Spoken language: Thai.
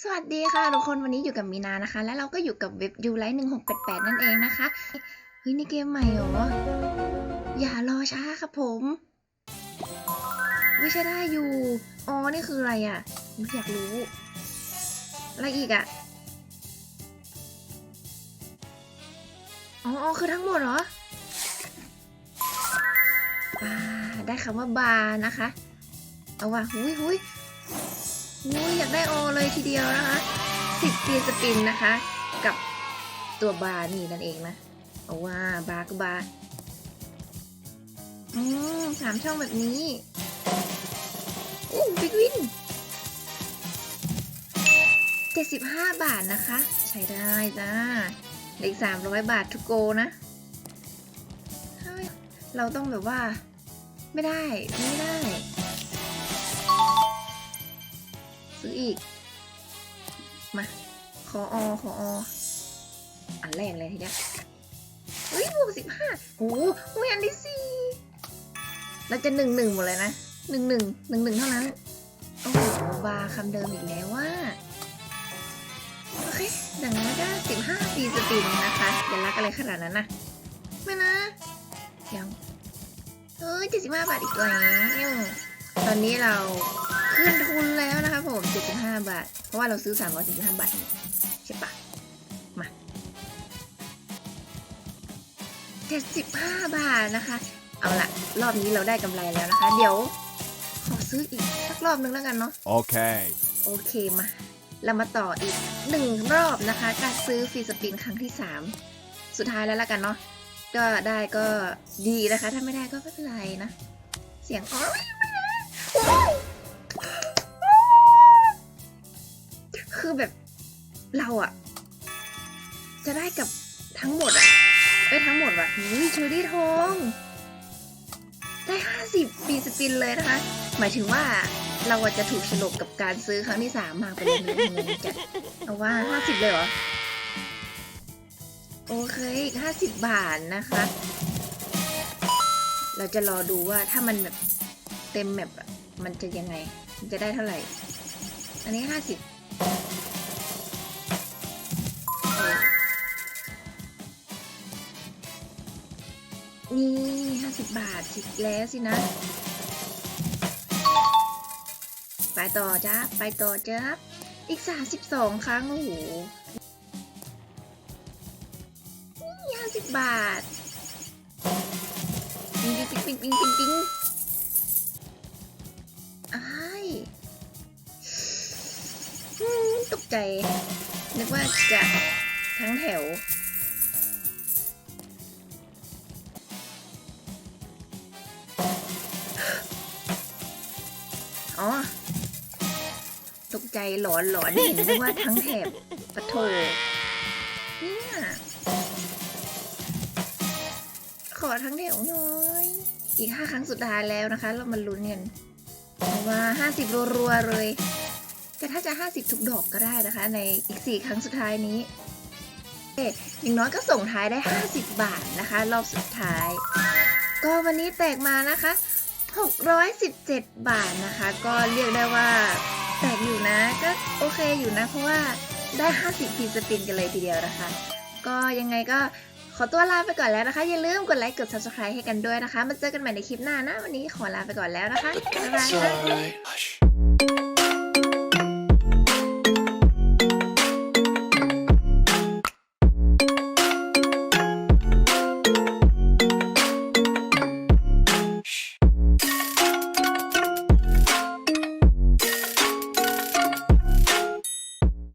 สวัสดีค่ะทุกคนวันนี้อยู่กับมีนานะคะ และเราก็อยู่กับเว็บยูไลท์หนึ่งหกแปดแปดนั่นเองนะคะเฮ้ยนี่เกมใหม่เหรอ อย่ารอช้าครับผมวิใช่ได้อยู่ อ๋อ นี่คืออะไรอะอยากรู้ อะไรอีกอะ อ๋ออ๋อคือทั้งหมดเหรอบาได้คำว่าบานะคะ เอาว่ะหุยหุย อุ้ยอยากได้โอเลยทีเดียวนะคะสิบปีสปินนะคะ กับตัวบาร์นี่นั่นเองนะเอาว่าบาร์ก็บาร์อืมสามช่องแบบนี้อู้บิ๊กวินเจ็ดสิบห้าบาทนะคะ ใช้ได้จ้าเหลืออีกสามร้อยบาททุกโกนะ เราต้องแบบว่า ไม่ได้ ไม่ได้ ออขอออันแรกเลยทีเนี้ยเฮ้ยบวกสิบห้าโอ้โหอุ้ยอันที่สี่เราจะหนึ่งหนึ่งหมดเลยนะหนึ่งหนึ่งหนึ่งหนึ่งเท่านั้น โอ้โหบาคำเดิมอีกแล้วว่า โอเคดังนั้นก็สิบห้าปีสปินนะคะอย่ารักอะไรขนาดนั้นนะไม่นะยังเฮ้ยเจ็ดสิบห้าบาทอีกแล้วตอนนี้เรา 345บห้าบาท เพราะว่าเราซื้อสามร้อยสี่สิบห้าบาท ใช่ปะมาเจ็ดสิบห้าบาทนะคะ เอาละรอบนี้เราได้กำไรแล้วนะคะ เดี๋ยว ขอซื้ออีกสักรอบนึงแล้วกันเนาะโอเค โอเคมา เรามาต่ออีกหนึ่งรอบนะคะ การซื้อฟีสปินครั้งที่สามสุดท้ายแล้วละกันเนาะก็ได้ก็ดีนะคะ ถ้าไม่ได้ก็ไม่เป็นไรนะ เสียงอ๋อือแบบเราอะจะได้กับทั้งหมดอะไปทั้งหมดว่ะหูยชูรี่ทอง ได้ 50 ปีสตินเลยนะคะ หมายถึงว่าเราจะถูกฉลบกับการซื้อครั้งที่สามมาเป็นเงินจัดเอาว่า 50 เลยเหรอ โอเคอีก50 บาทนะคะ เราจะรอดูว่าถ้ามันแบบเต็มแมปมันจะยังไงจะได้เท่าไหร่ อันนี้ 50 นี่ห้าสิบบาทสิแล้วสินะ ไปต่อจ้าไปต่อจ้าอีกสามสิบสองครั้ง โอ้โหนี่ห้าสิบบาท ปิ๊งปิ๊งปิ๊งปิ๊งปิงปิงอ้ายอืมตกใจ นึกว่าจะทั้งแถว อ๋อ ตกใจหลอนหลอนเห็นนึกว่าทั้งแถบปะโถเนี่ยขอทั้งแถวหน่อย อีกห้าครั้งสุดท้ายแล้วนะคะ เรามาลุ้นกันเอาว่าห้าสิบรัวๆเลย แต่ถ้าจะห้าสิบทุกดอกก็ได้นะคะ ในอีกสี่ครั้งสุดท้ายนี้เอ๊อย่างน้อยก็ส่งท้ายได้ 50 บาทนะคะ รอบสุดท้าย ก็วันนี้แตกมานะคะ 617 บาทนะคะ ก็เรียกได้ว่าแตกอยู่นะก็โอเคอยู่นะเพราะว่าได้ 50ฟีสปินกันเลยทีเดียวนะคะ ก็ยังไงก็ขอตัวลาไปก่อนแล้วนะคะ อย่าลืมกดไลค์กด subscribe ให้กันด้วยนะคะ มาเจอกันใหม่ในคลิปหน้านะ วันนี้ขอลาไปก่อนแล้วนะคะบ๊ายบาย